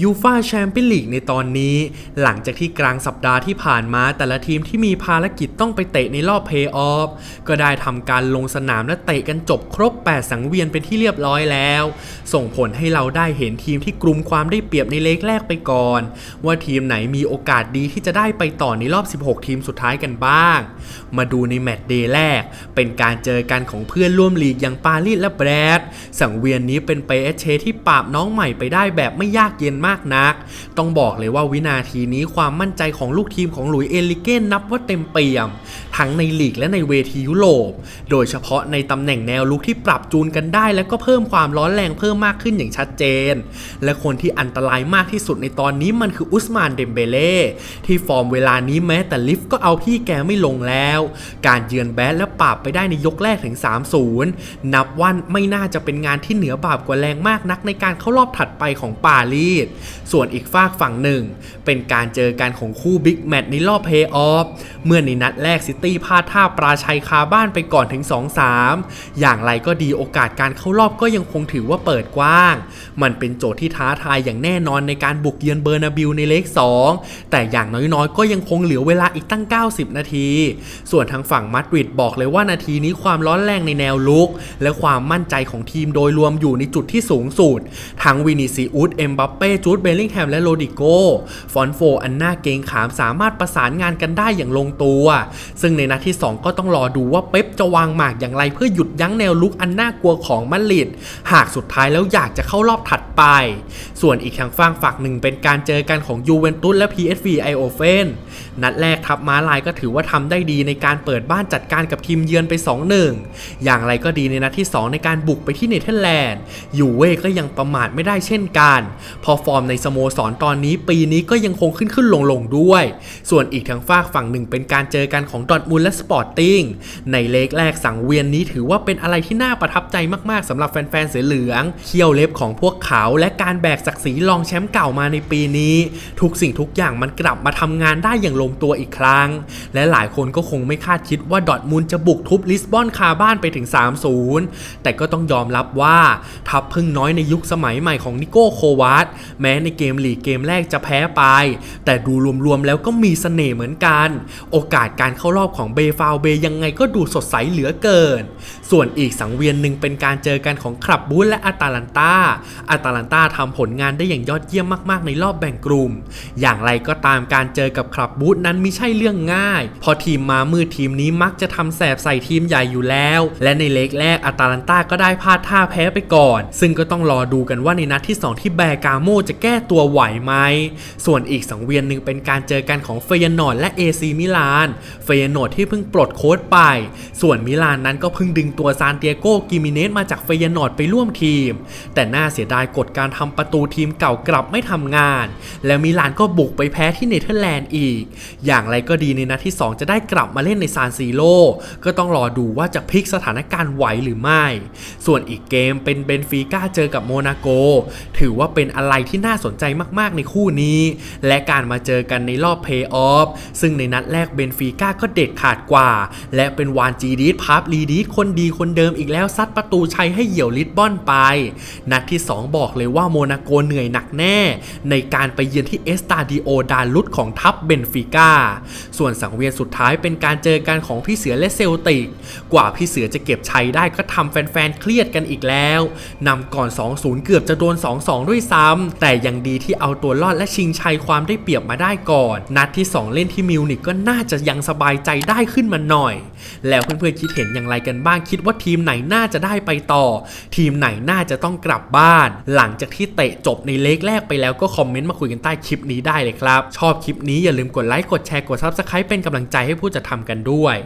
ยูฟาแชมเปี้ยนลีกในตอนนี้ หลังจากที่กลางสัปดาห์ที่ผ่านมาแต่ละทีมที่มีภารกิจต้องไปเตะในรอบเพย์ออฟก็ได้ทำการลงสนามและเตะกันจบครบ 8 สังเวียนเป็นที่เรียบร้อยแล้ว ส่งผลให้เราได้เห็นทีมที่กลุ่มความได้เปรียบในเลกแรกไปก่อน ว่าทีมไหนมีโอกาสดีที่จะได้ไปต่อในรอบ 16 ทีมสุดท้ายกันบ้าง มาดูในแมตช์เดย์แรก เป็นการเจอกันของเพื่อนร่วมลีกอย่างปารีสและแบรดสังเวียนนี้เป็นเปเอเชที่ปราบน้องใหม่ไปได้แบบไม่ยากเย็นมากนัก ต้องบอกเลยว่าวินาทีนี้ความมั่นใจของลูกทีมของหลุยส์เอลิเกนนับว่าเต็มเปี่ยม ทั้งในลีกและในเวทียุโรป โดยเฉพาะในตำแหน่งแนวลุกที่ปรับจูนกันได้ และก็เพิ่มความร้อนแรงเพิ่มมากขึ้นอย่างชัดเจน และคนที่อันตรายมากที่สุดในตอนนี้มันคืออุสมานเดมเบเล่ที่ฟอร์มเวลานี้แม้แต่ลิฟต์ก็เอาพี่แกไม่ลงแล้ว การเยือนแบดและปราบไปได้ในยกแรกถึง 3-0 นับว่าไม่น่าจะเป็นงานที่เหนือบาปกว่าแรงมากนักในการเข้ารอบถัดไปของปารีสส่วนอีกฝากฝั่งหนึ่ง เป็นการเจอกันของคู่บิ๊กแมตช์ในรอบเพย์ออฟ เมื่อในนัดแรกซิตี้พลาดท่าปราชัยคาบ้านไปก่อนถึง 2-3 อย่างไรก็ดีโอกาสการเข้ารอบก็ยังคงถือว่าเปิดกว้าง มันเป็นโจทย์ที่ท้าทายอย่างแน่นอนในการบุกเยือนเบอร์นาบิลในเลข 2 แต่อย่างน้อยๆ ก็ยังคงเหลือเวลาอีกตั้ง 90 นาที ส่วนทางฝั่งมาดริดบอกเลยว่านาทีนี้ความร้อนแรงในแนวลุก และความมั่นใจของทีมโดยรวมอยู่ในจุดที่สูงสุด ทั้งวินิซิอุสเอ็มบัปเป้จูดเบลลิงแฮมและโรดิโก ฟอนโฟอันน่าเกงขามสามารถประสานงานกันได้อย่างลงตัว ซึ่งในนัดที่ 2 ก็ต้องรอดูว่าเป๊ปจะวางหมากอย่างไรเพื่อหยุดยั้งแนวลุกอันน่ากลัวของมาดริด หากสุดท้ายแล้วอยากจะเข้ารอบถัดไป ส่วนอีกทางฝั่งฝั่งหนึ่งเป็นการเจอกันของยูเวนตุสและ PSV ไอโอเฟนนัดแรกทัพม้าลายก็ถือว่าทำได้ดีในการเปิดบ้านจัดการกับทีมเยือนไป 2-1 อย่างไรก็ดีในนัดที่ 2 ในการบุกไปที่เนเธอร์แลนด์ยูเว่ก็ยังประมาทไม่ได้เช่นกัน พอฟอร์มในสโมสรตอนนี้ปีนี้ก็ยังคงขึ้นขึ้นลงลงด้วย ส่วนอีกทางฝากฝั่งหนึ่งเป็นการเจอกันของดอทมุนด์และสปอร์ติ้งในเลกแรกสังเวียนนี้ถือว่าเป็นอะไรที่น่าประทับใจมากๆสำหรับแฟนๆเสือเหลืองเขี้ยวเล็บของพวกเขาและการแบกศักดิ์ศรีรองแชมป์เก่ามาในปีนี้ ทุกสิ่งทุกอย่างมันกลับมาทำงานได้อย่างลงตัวอีกครั้ง และหลายคนก็คงไม่คาดคิดว่าดอทมุนด์จะบุกทุบลิสบอนคาบ้านไปถึง 3-0 แต่ก็ต้องยอมรับว่าทัพพึ่งน้อยในยุคสมัยใหม่ของนิโก้โควาตแม้ในเกมลีกเกมแรกจะแพ้ไป แต่ดูรวมๆแล้วก็มีเสน่ห์เหมือนกัน โอกาสการเข้ารอบของเบฟาวเบยังไงก็ดูสดใสเหลือเกิน ส่วนอีกสังเวียนหนึ่งเป็นการเจอกันของคลับบูธและอาตาลันตาอาตาลันตาทำผลงานได้อย่างยอดเยี่ยมมากๆ ในรอบแบ่งกลุ่ม อย่างไรก็ตามการเจอกับคลับบูธนั้นไม่ใช่เรื่องง่ายเพอทีมมามืดทีมนี้มักจะทำแสบใส่ทีมใหญ่อยู่แล้ว และในเล็กแรกอาตาลันตาก็ได้พลาดท่าแพ้ไปก่อน ซึ่งก็ต้องรอดูกันว่าในนัดที่ 2 ที่แบร์กาโมจะแก้ตัวไหวไหม ส่วนอีกสังเวียนหนึ่งเป็นการเจอกันของเฟยนอร์ดและเอซีมิลาน เฟยนอร์ดที่เพิ่งปลดโค้ชไป ส่วนมิลานนั้นก็เพิ่งดึงตัวซานเตียโกกิมิเนสมาจากเฟยนอร์ดไปร่วมทีม แต่น่าเสียดายกฎการทำประตูทีมเก่ากลับไม่ทำงาน แล้วมิลานก็บุกไปแพ้ที่เนเธอร์แลนด์อีก อย่างไรก็ดีในนัดที่ 2 จะได้กลับมาเล่นในซานซีโร่ก็ต้องรอดูว่าจะพลิกสถานการณ์ไหวหรือไม่ ส่วนอีกเกมเป็นเบนฟิก้าเจอกับโมนาโก ถือว่าเป็นอะไรที่น่าสนใจมากๆในคู่นี้ และการมาเจอกันในรอบเพย์ออฟซึ่งในนัดแรกเบนฟิก้าก็เด็ดขาดกว่า และเป็นวานจีดีสพับลีดีสคนดีคนเดิมอีกแล้วซัดประตูชัยให้เหยี่ยวลิสบอนไป นัดที่ 2 บอกเลยว่าโมนาโกเหนื่อยหนักแน่ ในการไปเยือนที่เอสตาดิโอดาลุดของทัพเบนฟิก้าส่วนสังเวียนสุดท้ายเป็นการเจอกันของพี่เสือและเซลติก กว่าพี่เสือจะเก็บชัยได้ก็ทำแฟนๆเครียดกันอีกแล้วนำก่อน 2-0 เกือบจะโดน 2-2 ด้วยซ้ำแต่ยังดีที่เอาตัวรอดและชิงชัยความได้เปรียบมาได้ก่อน นัดที่ 2 เล่นที่มิวนิกก็น่าจะยังสบายใจได้ขึ้นมาหน่อย แล้วเพื่อนๆคิดเห็นอย่างไรกันบ้างคิดว่าทีมไหนน่าจะได้ไปต่อ ทีมไหนน่าจะต้องกลับบ้าน หลังจากที่เตะจบในเล็กแรกไปแล้วก็คอมเมนต์มาคุยกันใต้คลิปนี้ได้เลยครับ ชอบคลิปนี้อย่าลืมกดไลค์กดแชร์กด Subscribe เป็นกำลังใจให้ผู้จัดทำกันด้วย